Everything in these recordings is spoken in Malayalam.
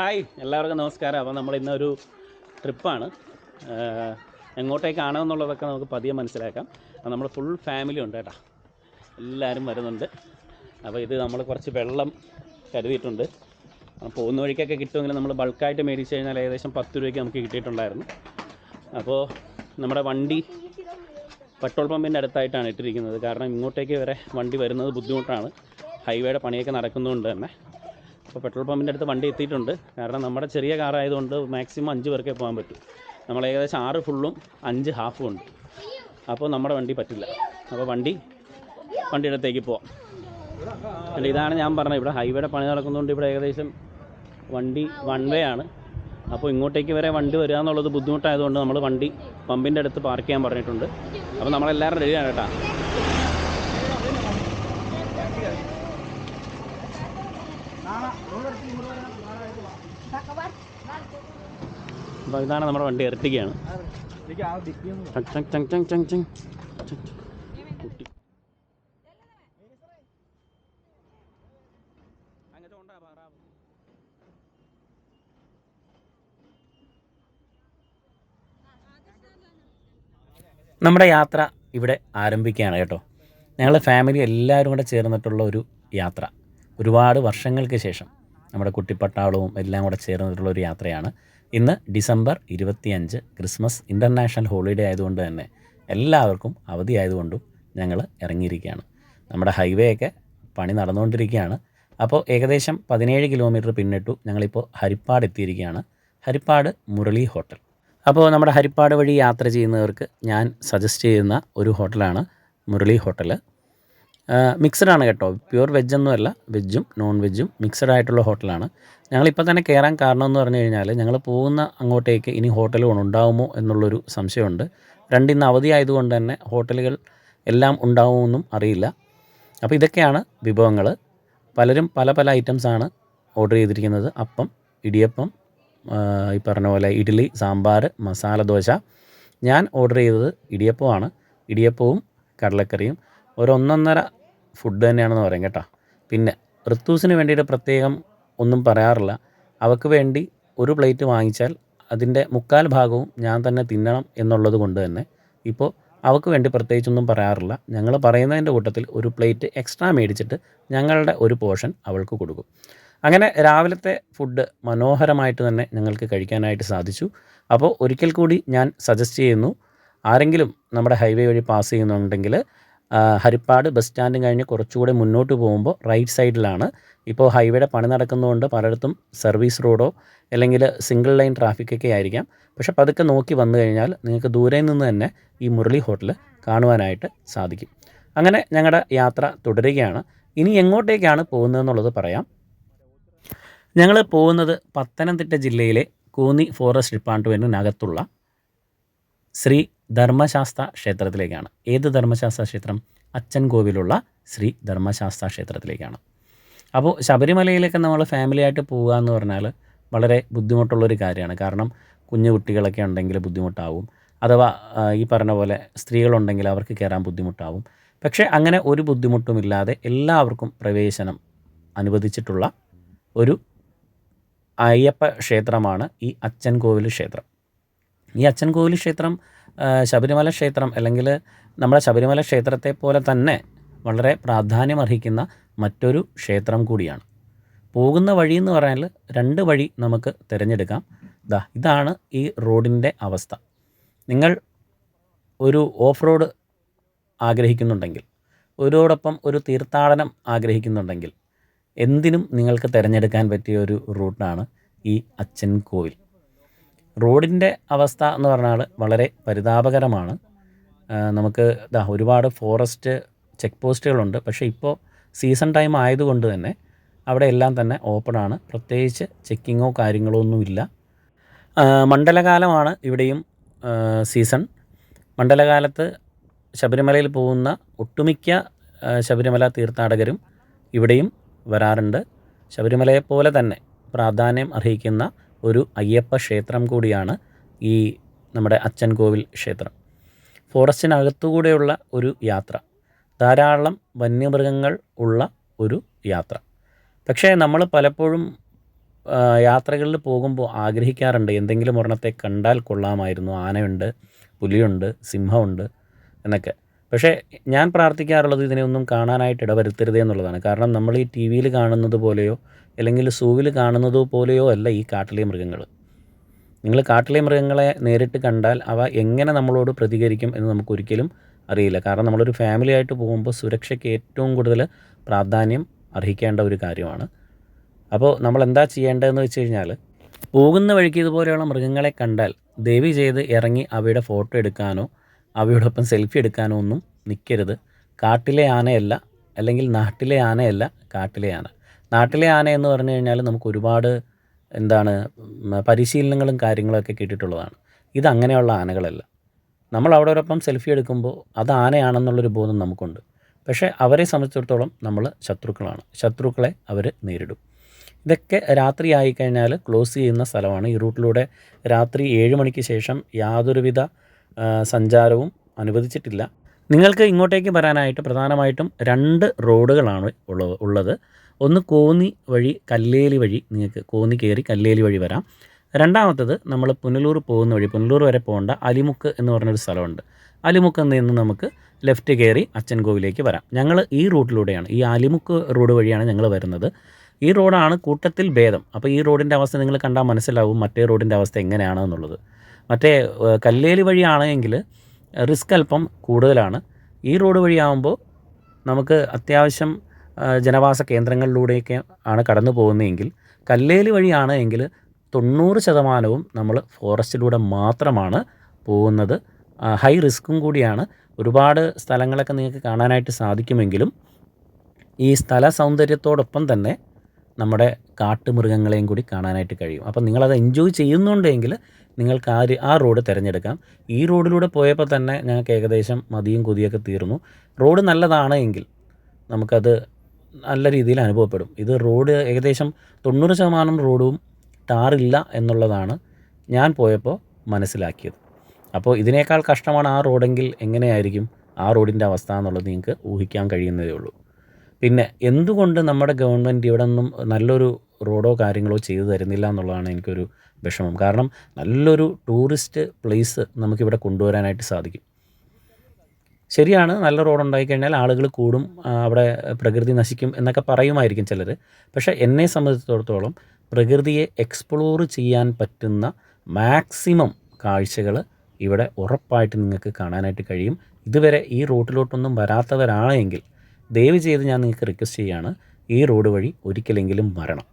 ഹായ് എല്ലാവർക്കും നമസ്കാരം. അപ്പോൾ നമ്മൾ ഇന്നൊരു ട്രിപ്പാണ്. എങ്ങോട്ടേക്കാണോ എന്നുള്ളതൊക്കെ നമുക്ക് പതിയെ മനസ്സിലാക്കാം. നമ്മൾ ഫുൾ ഫാമിലി ഉണ്ട് കേട്ടോ. എല്ലാവരും വരുന്നുണ്ട്. അപ്പോൾ ഇത് നമ്മൾ കുറച്ച് വെള്ളം കരുതിയിട്ടുണ്ട്. പോകുന്ന വഴിക്കൊക്കെ കിട്ടുമെങ്കിൽ നമ്മൾ ബൾക്കായിട്ട് മേടിച്ച് കഴിഞ്ഞാൽ ഏകദേശം പത്ത് രൂപയ്ക്ക് നമുക്ക് കിട്ടിയിട്ടുണ്ടായിരുന്നു. അപ്പോൾ നമ്മുടെ വണ്ടി പെട്രോൾ പമ്പിന്റെ അടുത്തായിട്ടാണ് ഇട്ടിരിക്കുന്നത്. കാരണം ഇങ്ങോട്ടേക്ക് വരെ വണ്ടി വരുന്നത് ബുദ്ധിമുട്ടാണ്. ഹൈവേയുടെ പണിയൊക്കെ നടക്കുന്നതുകൊണ്ട് തന്നെ. അപ്പോൾ പെട്രോൾ പമ്പിന്റെ അടുത്ത് വണ്ടി എത്തിയിട്ടുണ്ട്. കാരണം നമ്മുടെ ചെറിയ കാറായതുകൊണ്ട് മാക്സിമം അഞ്ച് പേർക്കേ പോകാൻ പറ്റൂ. നമ്മൾ ഏകദേശം ആറ് ഫുള്ളും അഞ്ച് ഹാഫും ഉണ്ട്. അപ്പോൾ നമ്മുടെ വണ്ടി പറ്റില്ല. അപ്പോൾ വണ്ടി വണ്ടിയുടെ അടുത്തേക്ക് പോവാം. അല്ല ഇതാണ് ഞാൻ പറഞ്ഞത്. ഇവിടെ ഹൈവേയുടെ പണി നടക്കുന്നതുകൊണ്ട് ഇവിടെ ഏകദേശം വണ്ടി വൺ വേ ആണ്. അപ്പോൾ ഇങ്ങോട്ടേക്ക് വരെ വണ്ടി വരിക എന്നുള്ളത് ബുദ്ധിമുട്ടായതുകൊണ്ട് നമ്മൾ വണ്ടി പമ്പിന്റെ അടുത്ത് പാർക്ക് ചെയ്യാൻ പറഞ്ഞിട്ടുണ്ട്. അപ്പോൾ നമ്മളെല്ലാവരും റെഡിയാണ് കേട്ടോ. അപ്പോൾ ഇതാണ് നമ്മുടെ വണ്ടി ഇരട്ടിക്കുകയാണ്. നമ്മുടെ യാത്ര ഇവിടെ ആരംഭിക്കുകയാണ് കേട്ടോ. ഞങ്ങൾ ഫാമിലി എല്ലാവരും കൂടെ ചേർന്നിട്ടുള്ള ഒരു യാത്ര. ഒരുപാട് വർഷങ്ങൾക്ക് ശേഷം നമ്മുടെ കുട്ടിപ്പട്ടാളവും എല്ലാം കൂടെ ചേർന്നിട്ടുള്ള ഒരു യാത്രയാണ്. ഇന്ന് ഡിസംബർ ഇരുപത്തിയഞ്ച് ക്രിസ്മസ് ഇന്റർനാഷണൽ ഹോളിഡേ ആയതുകൊണ്ട് തന്നെ എല്ലാവർക്കും അവധി ആയതുകൊണ്ടും ഞങ്ങൾ ഇറങ്ങിയിരിക്കുകയാണ്. നമ്മുടെ ഹൈവേ ഒക്കെ പണി നടന്നുകൊണ്ടിരിക്കുകയാണ്. അപ്പോൾ ഏകദേശം പതിനേഴ് കിലോമീറ്റർ പിന്നിട്ടു ഞങ്ങളിപ്പോൾ ഹരിപ്പാട് എത്തിയിരിക്കുകയാണ്. ഹരിപ്പാട് മുരളി ഹോട്ടൽ. അപ്പോൾ നമ്മുടെ ഹരിപ്പാട് വഴി യാത്ര ചെയ്യുന്നവർക്ക് ഞാൻ സജസ്റ്റ് ചെയ്യുന്ന ഒരു ഹോട്ടലാണ് മുരളി ഹോട്ടൽ മിക്സഡാണ് കേട്ടോ. പ്യുവർ വെജ് ഒന്നുമല്ല വെജും നോൺ വെജും മിക്സഡ് ആയിട്ടുള്ള ഹോട്ടലാണ്. ഞങ്ങളിപ്പോൾ തന്നെ കയറാൻ കാരണം എന്ന് പറഞ്ഞു കഴിഞ്ഞാൽ ഞങ്ങൾ പോകുന്ന അങ്ങോട്ടേക്ക് ഇനി ഹോട്ടലുകൾ ഉണ്ടാവുമോ എന്നുള്ളൊരു സംശയമുണ്ട്. രണ്ടിന്ന് അവധി ആയതുകൊണ്ട് തന്നെ ഹോട്ടലുകൾ എല്ലാം ഉണ്ടാവുമെന്നും അറിയില്ല. അപ്പോൾ ഇതൊക്കെയാണ് വിഭവങ്ങൾ പലരും പല പല ഐറ്റംസാണ് ഓർഡർ ചെയ്തിരിക്കുന്നത്. അപ്പം ഇടിയപ്പം ഈ പറഞ്ഞ പോലെ ഇഡ്ഡലി സാമ്പാർ മസാല ദോശ. ഞാൻ ഓർഡർ ചെയ്തത് ഇടിയപ്പമാണ് ഇടിയപ്പവും കടലക്കറിയും. ഒരു ഒന്നൊന്നര ഫുഡ് തന്നെയാണെന്ന് പറയും കേട്ടോ. പിന്നെ ഋത്തൂസിന് വേണ്ടിയിട്ട് പ്രത്യേകം ഒന്നും പറയാറില്ല. അവൾക്ക് വേണ്ടി ഒരു പ്ലേറ്റ് വാങ്ങിച്ചാൽ അതിന്റെ മുക്കാൽ ഭാഗവും ഞാൻ തന്നെ തിന്നണം എന്നുള്ളത് കൊണ്ട് തന്നെ. ഇപ്പോൾ അവൾക്ക് വേണ്ടി പ്രത്യേകിച്ചൊന്നും പറയാറില്ല. ഞങ്ങൾ പറയുന്നതിന്റെ കൂട്ടത്തിൽ ഒരു പ്ലേറ്റ് എക്സ്ട്രാ മേടിച്ചിട്ട് ഞങ്ങളുടെ ഒരു പോർഷൻ അവൾക്ക് കൊടുക്കും. അങ്ങനെ രാവിലത്തെ ഫുഡ് മനോഹരമായിട്ട് തന്നെ ഞങ്ങൾക്ക് കഴിക്കാനായിട്ട് സാധിച്ചു. അപ്പോൾ ഒരിക്കൽ കൂടി ഞാൻ സജസ്റ്റ് ചെയ്യുന്നു ആരെങ്കിലും നമ്മുടെ ഹൈവേ വഴി പാസ് ചെയ്യുന്നുണ്ടെങ്കിൽ ഹരിപ്പാട് ബസ് സ്റ്റാൻഡും കഴിഞ്ഞ് കുറച്ചുകൂടി മുന്നോട്ട് പോകുമ്പോൾ റൈറ്റ് സൈഡിലാണ്. ഇപ്പോൾ ഹൈവേയുടെ പണി നടക്കുന്നതുകൊണ്ട് പലയിടത്തും സർവീസ് റോഡോ അല്ലെങ്കിൽ സിംഗിൾ ലൈൻ ട്രാഫിക്കൊക്കെ ആയിരിക്കാം. പക്ഷെ പതുക്കെ നോക്കി വന്നു കഴിഞ്ഞാൽ നിങ്ങൾക്ക് ദൂരെ നിന്ന് തന്നെ ഈ മുരളി ഹോട്ടൽ കാണുവാനായിട്ട് സാധിക്കും. അങ്ങനെ ഞങ്ങളുടെ യാത്ര തുടരുകയാണ്. ഇനി എങ്ങോട്ടേക്കാണ് പോകുന്നതെന്നുള്ളത് പറയാം. ഞങ്ങൾ പോകുന്നത് പത്തനംതിട്ട ജില്ലയിലെ കൂന്നി ഫോറസ്റ്റ് ഡിപ്പാർട്ട്മെന്റിനകത്തുള്ള ശ്രീ ധർമ്മശാസ്ത്ര ക്ഷേത്രത്തിലേക്കാണ്. ഏത് ധർമ്മശാസ്ത്ര ക്ഷേത്രം? അച്ഛൻ കോവിലുള്ള ശ്രീ ധർമ്മശാസ്ത്ര ക്ഷേത്രത്തിലേക്കാണ്. അപ്പോൾ ശബരിമലയിലേക്ക് നമ്മൾ ഫാമിലിയായിട്ട് പോകുക എന്ന് പറഞ്ഞാൽ വളരെ ബുദ്ധിമുട്ടുള്ളൊരു കാര്യമാണ്. കാരണം കുഞ്ഞു കുട്ടികളൊക്കെ ഉണ്ടെങ്കിൽ ബുദ്ധിമുട്ടാവും. അഥവാ ഈ പറഞ്ഞ പോലെ സ്ത്രീകളുണ്ടെങ്കിൽ അവർക്ക് കയറാൻ ബുദ്ധിമുട്ടാവും. പക്ഷേ അങ്ങനെ ഒരു ബുദ്ധിമുട്ടുമില്ലാതെ എല്ലാവർക്കും പ്രവേശനം അനുവദിച്ചിട്ടുള്ള ഒരു അയ്യപ്പ ക്ഷേത്രമാണ് ഈ അച്ഛൻ കോവിൽ ക്ഷേത്രം. ഈ അച്ഛൻ കോവിൽ ക്ഷേത്രം ശബരിമല ക്ഷേത്രം അല്ലെങ്കിൽ നമ്മുടെ ശബരിമല ക്ഷേത്രത്തെ പോലെ തന്നെ വളരെ പ്രാധാന്യമർഹിക്കുന്ന മറ്റൊരു ക്ഷേത്രം കൂടിയാണ്. പോകുന്ന വഴി എന്ന് പറഞ്ഞാൽ രണ്ട് വഴി നമുക്ക് തിരഞ്ഞെടുക്കാം. ദാ ഇതാണ് ഈ റോഡിന്റെ അവസ്ഥ. നിങ്ങൾ ഒരു ഓഫ് റോഡ് ആഗ്രഹിക്കുന്നുണ്ടെങ്കിൽ ഒരോടൊപ്പം ഒരു തീർത്ഥാടനം ആഗ്രഹിക്കുന്നുണ്ടെങ്കിൽ എന്തിനും നിങ്ങൾക്ക് തിരഞ്ഞെടുക്കാൻ പറ്റിയ ഒരു റൂട്ടാണ് ഈ അച്ഛൻ കോവിൽ റോഡിന്റെ അവസ്ഥ എന്ന് പറഞ്ഞാൽ വളരെ പരിതാപകരമാണ്. നമുക്ക് ഇതാ ഒരുപാട് ഫോറസ്റ്റ് ചെക്ക് പോസ്റ്റുകളുണ്ട്. പക്ഷേ ഇപ്പോൾ സീസൺ ടൈം ആയതുകൊണ്ട് തന്നെ അവിടെ എല്ലാം തന്നെ ഓപ്പണാണ് പ്രത്യേകിച്ച് ചെക്കിങ്ങോ കാര്യങ്ങളോ ഒന്നുമില്ല മണ്ഡലകാലമാണ് ഇവിടെയും സീസൺ. മണ്ഡലകാലത്ത് ശബരിമലയിൽ പോകുന്ന ഒട്ടുമിക്ക ശബരിമല തീർത്ഥാടകരും ഇവിടെയും വരാറുണ്ട്. ശബരിമലയെപ്പോലെ തന്നെ പ്രാധാന്യം അർഹിക്കുന്ന ഒരു അയ്യപ്പ ക്ഷേത്രം കൂടിയാണ് ഈ നമ്മുടെ അച്ഛൻ കോവിൽ ക്ഷേത്രം. ഫോറസ്റ്റിനകത്തുകൂടെയുള്ള ഒരു യാത്ര. ധാരാളം വന്യമൃഗങ്ങൾ ഉള്ള ഒരു യാത്ര. പക്ഷേ നമ്മൾ പലപ്പോഴും യാത്രകളിൽ പോകുമ്പോൾ ആഗ്രഹിക്കാറുണ്ട് എന്തെങ്കിലും ഒരെണ്ണത്തെ കണ്ടാൽ കൊള്ളാമായിരുന്നു. ആനയുണ്ട് പുലിയുണ്ട് സിംഹമുണ്ട് എന്നൊക്കെ. പക്ഷേ ഞാൻ പ്രാർത്ഥിക്കാറുള്ളത് ഇതിനെയൊന്നും കാണാനായിട്ട് ഇടവരുത്തരുതേ എന്നുള്ളതാണ്. കാരണം നമ്മൾ ഈ ടി വിയിൽ കാണുന്നത് പോലെയോ അല്ലെങ്കിൽ സൂവിൽ കാണുന്നത് പോലെയോ അല്ല ഈ കാട്ടിലെ മൃഗങ്ങൾ. നിങ്ങൾ കാട്ടിലെ മൃഗങ്ങളെ നേരിട്ട് കണ്ടാൽ അവ എങ്ങനെ നമ്മളോട് പ്രതികരിക്കും എന്ന് നമുക്കൊരിക്കലും അറിയില്ല. കാരണം നമ്മളൊരു ഫാമിലി ആയിട്ട് പോകുമ്പോൾ സുരക്ഷയ്ക്ക് ഏറ്റവും കൂടുതൽ പ്രാധാന്യം അർഹിക്കേണ്ട ഒരു കാര്യമാണ്. അപ്പോൾ നമ്മൾ എന്താ ചെയ്യേണ്ടതെന്ന് വെച്ച് കഴിഞ്ഞാൽ പോകുന്ന വഴിക്ക് ഇതുപോലെയുള്ള മൃഗങ്ങളെ കണ്ടാൽ ദയവ് ചെയ്ത് ഇറങ്ങി അവയുടെ ഫോട്ടോ എടുക്കാനോ അവയോടൊപ്പം സെൽഫി എടുക്കാനോ ഒന്നും നിൽക്കരുത് കാട്ടിലെ ആനയല്ല അല്ലെങ്കിൽ നാട്ടിലെ ആനയല്ല കാട്ടിലെ ആന. നാട്ടിലെ ആന എന്ന് പറഞ്ഞു കഴിഞ്ഞാൽ നമുക്ക് ഒരുപാട് എന്താണ് പരിശീലനങ്ങളും കാര്യങ്ങളൊക്കെ കിട്ടിയിട്ടുള്ളതാണ് ഇത് അങ്ങനെയുള്ള ആനകളല്ല. നമ്മൾ അവരോടൊപ്പം സെൽഫി എടുക്കുമ്പോൾ അത് ആനയാണെന്നുള്ളൊരു ബോധം നമുക്കുണ്ട്. പക്ഷേ അവരെ സംബന്ധിച്ചിടത്തോളം നമ്മൾ ശത്രുക്കളാണ്. ശത്രുക്കളെ അവർ നേരിടും. ഇതൊക്കെ രാത്രി ആയിക്കഴിഞ്ഞാൽ ക്ലോസ് ചെയ്യുന്ന സ്ഥലമാണ്. ഈ റൂട്ടിലൂടെ രാത്രി ഏഴ് മണിക്ക് ശേഷം യാതൊരുവിധ സഞ്ചാരവും അനുവദിച്ചിട്ടില്ല. നിങ്ങൾക്ക് ഇങ്ങോട്ടേക്ക് വരാനായിട്ട് പ്രധാനമായിട്ടും രണ്ട് റോഡുകളാണ് ഉള്ളത് ഉള്ളത്. ഒന്ന് കോന്നി വഴി കല്ലേലി വഴി നിങ്ങൾക്ക് കോന്നി കയറി കല്ലേലി വഴി വരാം. രണ്ടാമത്തത് നമ്മൾ പുനലൂർ പോകുന്ന വഴി പുനലൂർ വരെ പോകേണ്ട അലിമുക്ക് എന്ന് പറഞ്ഞൊരു സ്ഥലമുണ്ട്. അലിമുക്ക് നിന്ന് നമുക്ക് ലെഫ്റ്റ് കയറി അച്ചൻകോവിലേക്ക് വരാം. ഞങ്ങൾ ഈ റൂട്ടിലൂടെയാണ് ഈ അലിമുക്ക് റോഡ് വഴിയാണ് ഞങ്ങൾ വരുന്നത്. ഈ റോഡാണ് കൂട്ടത്തിൽ ഭേദം. അപ്പോൾ ഈ റോഡിന്റെ അവസ്ഥ നിങ്ങൾ കണ്ടാൽ മനസ്സിലാവും മറ്റേ റോഡിന്റെ അവസ്ഥ എങ്ങനെയാണെന്നുള്ളത് മറ്റേ കല്ലേലി വഴിയാണെങ്കിൽ റിസ്ക് അല്പം കൂടുതലാണ്. ഈ റോഡ് വഴിയാകുമ്പോൾ നമുക്ക് അത്യാവശ്യം ജനവാസ കേന്ദ്രങ്ങളിലൂടെയൊക്കെ ആണ് കടന്നു പോകുന്നതെങ്കിൽ കല്ലേലി വഴിയാണ് എങ്കിൽ തൊണ്ണൂറ് ശതമാനവും നമ്മൾ ഫോറസ്റ്റിലൂടെ മാത്രമാണ് പോകുന്നത്. ഹൈ റിസ്ക്കും കൂടിയാണ്. ഒരുപാട് സ്ഥലങ്ങളൊക്കെ നിങ്ങൾക്ക് കാണാനായിട്ട് സാധിക്കുമെങ്കിലും ഈ സ്ഥല സൗന്ദര്യത്തോടൊപ്പം തന്നെ നമ്മുടെ കാട്ടുമൃഗങ്ങളെയും കൂടി കാണാനായിട്ട് കഴിയും. അപ്പം നിങ്ങളത് എൻജോയ് ചെയ്യുന്നുണ്ടെങ്കിൽ നിങ്ങൾക്ക് ആ ആ റോഡ് തിരഞ്ഞെടുക്കാം. ഈ റോഡിലൂടെ പോയപ്പോൾ തന്നെ ഞങ്ങൾക്ക് ഏകദേശം മതിയും കൊതിയൊക്കെ തീർന്നു. റോഡ് നല്ലതാണ് എങ്കിൽ നമുക്കത് നല്ല രീതിയിൽ അനുഭവപ്പെടും. ഇത് റോഡ് ഏകദേശം തൊണ്ണൂറ് ശതമാനം റോഡും ടാറില്ല എന്നുള്ളതാണ് ഞാൻ പോയപ്പോൾ മനസ്സിലാക്കിയത്. അപ്പോൾ ഇതിനേക്കാൾ കഷ്ടമാണ് ആ റോഡെങ്കിൽ എങ്ങനെയായിരിക്കും ആ റോഡിന്റെ അവസ്ഥ എന്നുള്ളത് നിങ്ങൾക്ക് ഊഹിക്കാൻ കഴിയുന്നതേ ഉള്ളൂ. പിന്നെ എന്തുകൊണ്ട് നമ്മുടെ ഗവൺമെന്റ് ഇവിടെ നിന്നും നല്ലൊരു റോഡോ കാര്യങ്ങളോ ചെയ്തു തരുന്നില്ല എന്നുള്ളതാണ് എനിക്കൊരു വിഷമം. കാരണം നല്ലൊരു ടൂറിസ്റ്റ് പ്ലേസ് നമുക്കിവിടെ കൊണ്ടുവരാനായിട്ട് സാധിക്കും. ശരിയാണ് നല്ല റോഡ് ഉണ്ടായിക്കഴിഞ്ഞാൽ ആളുകൾ കൂടും അവിടെ പ്രകൃതി നശിക്കും എന്നൊക്കെ പറയുമായിരിക്കും ചിലർ പക്ഷേ എന്നെ സംബന്ധിച്ചിടത്തോളം പ്രകൃതിയെ എക്സ്പ്ലോർ ചെയ്യാൻ പറ്റുന്ന മാക്സിമം കാഴ്ചകൾ ഇവിടെ ഉറപ്പായിട്ട് നിങ്ങൾക്ക് കാണാനായിട്ട് കഴിയും. ഇതുവരെ ഈ റൂട്ടിലോട്ടൊന്നും വരാത്തവരാണെങ്കിൽ ദയവ് ചെയ്ത് ഞാൻ നിങ്ങൾക്ക് റിക്വസ്റ്റ് ചെയ്യുകയാണ് ഈ റോഡ് വഴി ഒരിക്കലെങ്കിലും വരണം.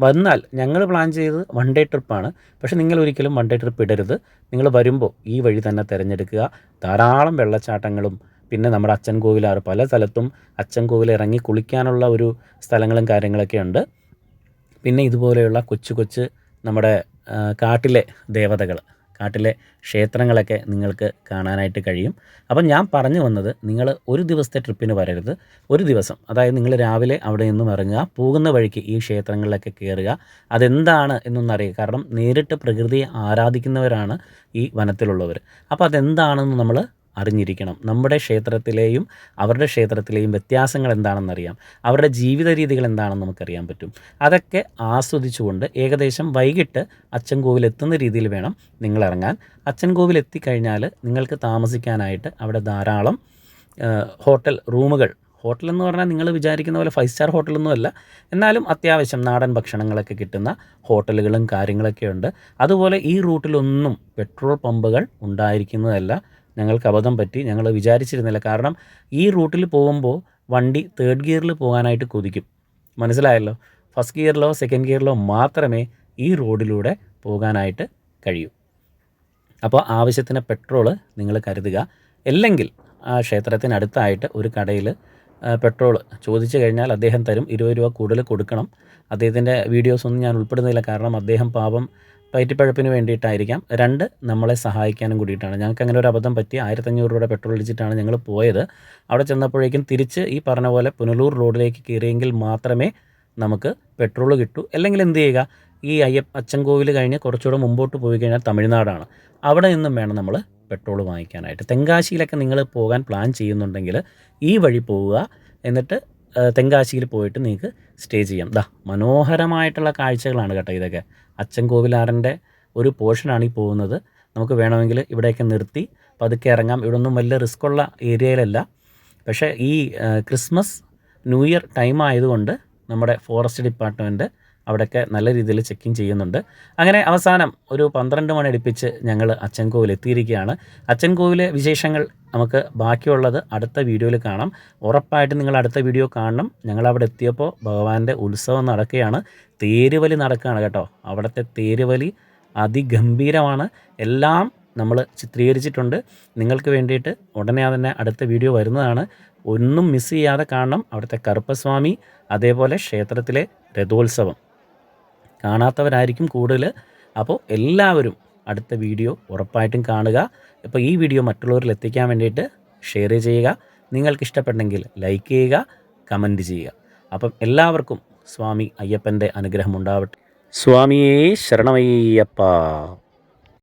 വന്നാൽ ഞങ്ങൾ പ്ലാൻ ചെയ്ത് വൺ ഡേ ട്രിപ്പാണ് പക്ഷേ നിങ്ങൾ ഒരിക്കലും വൺ ഡേ ട്രിപ്പ് ഇടരുത്. നിങ്ങൾ വരുമ്പോൾ ഈ വഴി തന്നെ തിരഞ്ഞെടുക്കുക. ധാരാളം വെള്ളച്ചാട്ടങ്ങളും പിന്നെ നമ്മുടെ അച്ഛൻ കോവിലാറ് പല സ്ഥലത്തും അച്ഛൻ കോവിൽ ഇറങ്ങി കുളിക്കാനുള്ള ഒരു സ്ഥലങ്ങളും കാര്യങ്ങളൊക്കെ ഉണ്ട്. പിന്നെ ഇതുപോലെയുള്ള കൊച്ചു കൊച്ചു നമ്മുടെ കാട്ടിലെ ദേവതകൾ. കാട്ടിലെ ക്ഷേത്രങ്ങളൊക്കെ നിങ്ങൾക്ക് കാണാനായിട്ട് കഴിയും. അപ്പം ഞാൻ പറഞ്ഞു വന്നത് നിങ്ങൾ ഒരു ദിവസത്തെ ട്രിപ്പിന് വരരുത്. ഒരു ദിവസം അതായത് നിങ്ങൾ രാവിലെ അവിടെ നിന്നും ഇറങ്ങുക പോകുന്ന വഴിക്ക് ഈ ക്ഷേത്രങ്ങളിലൊക്കെ കയറുക. അതെന്താണ് എന്നൊന്നറിയുക. കാരണം നേരിട്ട് പ്രകൃതിയെ ആരാധിക്കുന്നവരാണ് ഈ വനത്തിലുള്ളവർ. അപ്പോൾ അതെന്താണെന്ന് നമ്മൾ അറിഞ്ഞിരിക്കണം. നമ്മുടെ ക്ഷേത്രത്തിലെയും അവരുടെ ക്ഷേത്രത്തിലെയും വ്യത്യാസങ്ങൾ എന്താണെന്നറിയാം. അവരുടെ ജീവിത രീതികൾ എന്താണെന്ന് നമുക്കറിയാൻ പറ്റും. അതൊക്കെ ആസ്വദിച്ചുകൊണ്ട് ഏകദേശം വൈകിട്ട് അച്ചൻകോവിൽ എത്തുന്ന രീതിയിൽ വേണം നിങ്ങൾ ഇറങ്ങാൻ അച്ചൻകോവിൽ എത്തിക്കഴിഞ്ഞാൽ നിങ്ങൾക്ക് താമസിക്കാനായിട്ട് അവിടെ ധാരാളം ഹോട്ടൽ റൂമുകൾ. ഹോട്ടൽ എന്ന് പറഞ്ഞാൽ നിങ്ങൾ വിചാരിക്കുന്ന പോലെ ഫൈവ് സ്റ്റാർ ഹോട്ടലൊന്നും അല്ല. എന്നാലും അത്യാവശ്യം നാടൻ ഭക്ഷണങ്ങളൊക്കെ കിട്ടുന്ന ഹോട്ടലുകളും കാര്യങ്ങളൊക്കെ ഉണ്ട് അതുപോലെ ഈ റൂട്ടിലൊന്നും പെട്രോൾ പമ്പുകൾ ഉണ്ടായിരിക്കുന്നതല്ല. ഞങ്ങൾക്ക് അബദ്ധം പറ്റി ഞങ്ങൾ വിചാരിച്ചിരുന്നില്ല. കാരണം ഈ റൂട്ടിൽ പോകുമ്പോൾ വണ്ടി തേർഡ് ഗിയറിൽ പോകാനായിട്ട് കൊതിക്കും. മനസ്സിലായല്ലോ? ഫസ്റ്റ് ഗിയറിലോ സെക്കൻഡ് ഗിയറിലോ മാത്രമേ ഈ റോഡിലൂടെ പോകാനായിട്ട് കഴിയൂ. അപ്പോൾ ആവശ്യത്തിന് പെട്രോൾ നിങ്ങൾ കരുതുക. അല്ലെങ്കിൽ ആ ക്ഷേത്രത്തിനടുത്തായിട്ട് ഒരു കടയിൽ പെട്രോൾ ചോദിച്ചു കഴിഞ്ഞാൽ അദ്ദേഹം തരും. ഇരുപത് രൂപ കൂടുതൽ കൊടുക്കണം. അദ്ദേഹത്തിന്റെ വീഡിയോസ് ഒന്നും ഞാൻ ഉൾപ്പെടുന്നില്ല. കാരണം അദ്ദേഹം പാപം വയറ്റിപ്പഴപ്പിന് വേണ്ടിയിട്ടായിരിക്കാം. രണ്ട് നമ്മളെ സഹായിക്കാനും കൂടിയിട്ടാണ്. ഞങ്ങൾക്ക് അങ്ങനെ ഒരു അബദ്ധം പറ്റി ആയിരത്തഞ്ഞൂറ് രൂപയുടെ പെട്രോൾ അടിച്ചിട്ടാണ് ഞങ്ങൾ പോയത്. അവിടെ ചെന്നപ്പോഴേക്കും തിരിച്ച് ഈ പറഞ്ഞ പോലെ പുനലൂർ റോഡിലേക്ക് കയറിയെങ്കിൽ മാത്രമേ നമുക്ക് പെട്രോൾ കിട്ടൂ. അല്ലെങ്കിൽ എന്ത് ചെയ്യുക? ഈ അയ്യപ്പ അച്ചൻകോവിൽ കഴിഞ്ഞ് കുറച്ചുകൂടെ മുമ്പോട്ട് പോയി കഴിഞ്ഞാൽ തമിഴ്നാടാണ്. അവിടെ നിന്നും വേണം നമ്മൾ പെട്രോൾ വാങ്ങിക്കാനായിട്ട്. തെങ്കാശിയിലൊക്കെ നിങ്ങൾ പോകാൻ പ്ലാൻ ചെയ്യുന്നുണ്ടെങ്കിൽ ഈ വഴി പോവുക. എന്നിട്ട് തെങ്കാശിയിൽ പോയിട്ട് നിങ്ങൾക്ക് സ്റ്റേ ചെയ്യാം. ദാ മനോഹരമായിട്ടുള്ള കാഴ്ചകളാണ് കേട്ടോ ഇതൊക്കെ. അച്ഛൻ കോവിലാറിന്റെ ഒരു പോർഷനാണ് ഈ പോകുന്നത്. നമുക്ക് വേണമെങ്കിൽ ഇവിടെയൊക്കെ നിർത്തി പതുക്കെ ഇറങ്ങാം. ഇവിടെ ഒന്നും വലിയ റിസ്ക് ഉള്ള ഏരിയയിലല്ല. പക്ഷേ ഈ ക്രിസ്മസ് ന്യൂ ഇയർ ടൈം ആയതുകൊണ്ട് നമ്മുടെ ഫോറസ്റ്റ് ഡിപ്പാർട്ട്മെന്റ് അവിടെയൊക്കെ നല്ല രീതിയിൽ ചെക്കിങ് ചെയ്യുന്നുണ്ട്. അങ്ങനെ അവസാനം ഒരു പന്ത്രണ്ട് മണി അടുപ്പിച്ച് ഞങ്ങൾ അച്ചൻകോവിൽ എത്തിയിരിക്കുകയാണ്. അച്ചൻകോവിലെ വിശേഷങ്ങൾ നമുക്ക് ബാക്കിയുള്ളത് അടുത്ത വീഡിയോയിൽ കാണാം. ഉറപ്പായിട്ടും നിങ്ങൾ അടുത്ത വീഡിയോ കാണണം. ഞങ്ങൾ അവിടെ എത്തിയപ്പോൾ ഭഗവാന്റെ ഉത്സവം നടക്കുകയാണ്. തേരുവലി നടക്കുകയാണ് കേട്ടോ. അവിടുത്തെ തേരുവലി അതിഗംഭീരമാണ്. എല്ലാം നമ്മൾ ചിത്രീകരിച്ചിട്ടുണ്ട്. നിങ്ങൾക്ക് വേണ്ടിയിട്ട് ഉടനെ തന്നെ അടുത്ത വീഡിയോ വരുന്നതാണ്. ഒന്നും മിസ് ചെയ്യാതെ കാണണം. അവിടുത്തെ കറുപ്പസ്വാമി അതേപോലെ ക്ഷേത്രത്തിലെ രഥോത്സവം. കാണാത്തവരായിരിക്കും കൂടുതൽ. അപ്പോൾ എല്ലാവരും അടുത്ത വീഡിയോ ഉറപ്പായിട്ടും കാണുക. അപ്പോൾ ഈ വീഡിയോ മറ്റുള്ളവരിൽ എത്തിക്കാൻ വേണ്ടിയിട്ട് ഷെയർ ചെയ്യുക. നിങ്ങൾക്ക് ഇഷ്ടപ്പെട്ടെങ്കിൽ ലൈക്ക് ചെയ്യുക കമന്റ് ചെയ്യുക. അപ്പം എല്ലാവർക്കും സ്വാമി അയ്യപ്പന്റെ അനുഗ്രഹം ഉണ്ടാവട്ടെ. സ്വാമിയേ ശരണമയ്യപ്പ.